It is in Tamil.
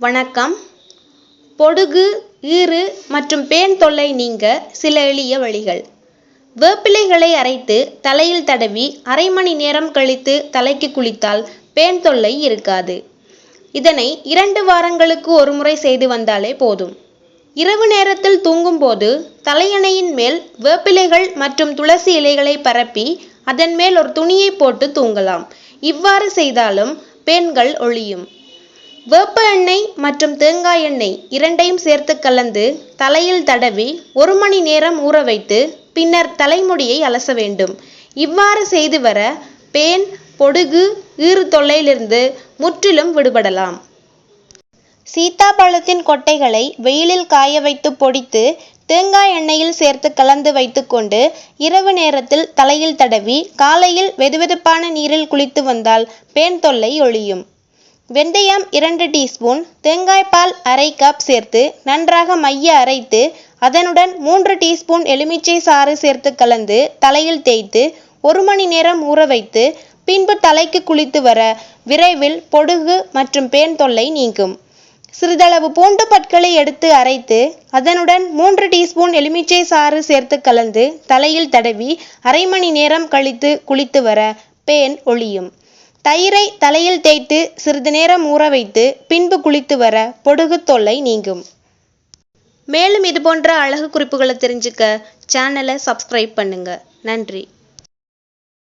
வணக்கம். பொடுகு ஈறு மற்றும் பேன் தொல்லை நீங்க சில எளிய வழிகள். வேப்பிலைகளை அரைத்து தலையில் தடவி அரை மணி நேரம் கழித்து தலைக்கு குளித்தால் பேன் தொல்லை இருக்காது. இதனை இரண்டு வாரங்களுக்கு ஒருமுறை செய்து வந்தாலே போதும். இரவு நேரத்தில் தூங்கும்போது தலையணையின் மேல் வேப்பிலைகள் மற்றும் துளசி இலைகளை பரப்பி அதன் மேல் ஒரு துணியை போட்டு தூங்கலாம். இவ்வாறு செய்தாலும் பேன்கள் ஒழியும். வேப்ப எண்ணெய் மற்றும் தேங்காய் எண்ணெய் இரண்டையும் சேர்த்து கலந்து தலையில் தடவி ஒரு மணி நேரம் ஊற வைத்து பின்னர் தலைமுடியை அலச வேண்டும். இவ்வாறு செய்து வர பேன் பொடுகு ஈறு தொல்லையிலிருந்து முற்றிலும் விடுபடலாம். சீத்தாப்பழத்தின் கொட்டைகளை வெயிலில் காய வைத்து பொடித்து தேங்காய் எண்ணெயில் சேர்த்து கலந்து வைத்துக்கொண்டு இரவு நேரத்தில் தலையில் தடவி காலையில் வெதுவெதுப்பான நீரில் குளித்து வந்தால் பேன் தொல்லை ஒழியும். வெந்தயம் இரண்டு டீஸ்பூன் தேங்காய் பால் அரை கப் சேர்த்து நன்றாக மைய அரைத்து அதனுடன் மூன்று டீஸ்பூன் எலுமிச்சை சாறு சேர்த்து கலந்து தலையில் தேய்த்து ஒரு மணி நேரம் ஊற வைத்து பின்பு தலைக்கு குளித்து வர விரைவில் பொடுகு மற்றும் பேன் தொல்லை நீங்கும் சிறிதளவு பூண்டு பற்களை எடுத்து அரைத்து அதனுடன் மூன்று டீஸ்பூன் எலுமிச்சை சாறு சேர்த்து கலந்து தலையில் தடவி அரை மணி நேரம் கழித்து குளித்து வர பேன் ஒழியும் தயிரை தலையில் தேய்த்து சிறிது நேரம் ஊற வைத்து பின்பு குளித்து வர பொடுகு தொல்லை நீங்கும். மேலும் இது போன்ற அழகு குறிப்புகளை தெரிஞ்சுக்க சேனலை சப்ஸ்கிரைப் பண்ணுங்க. நன்றி.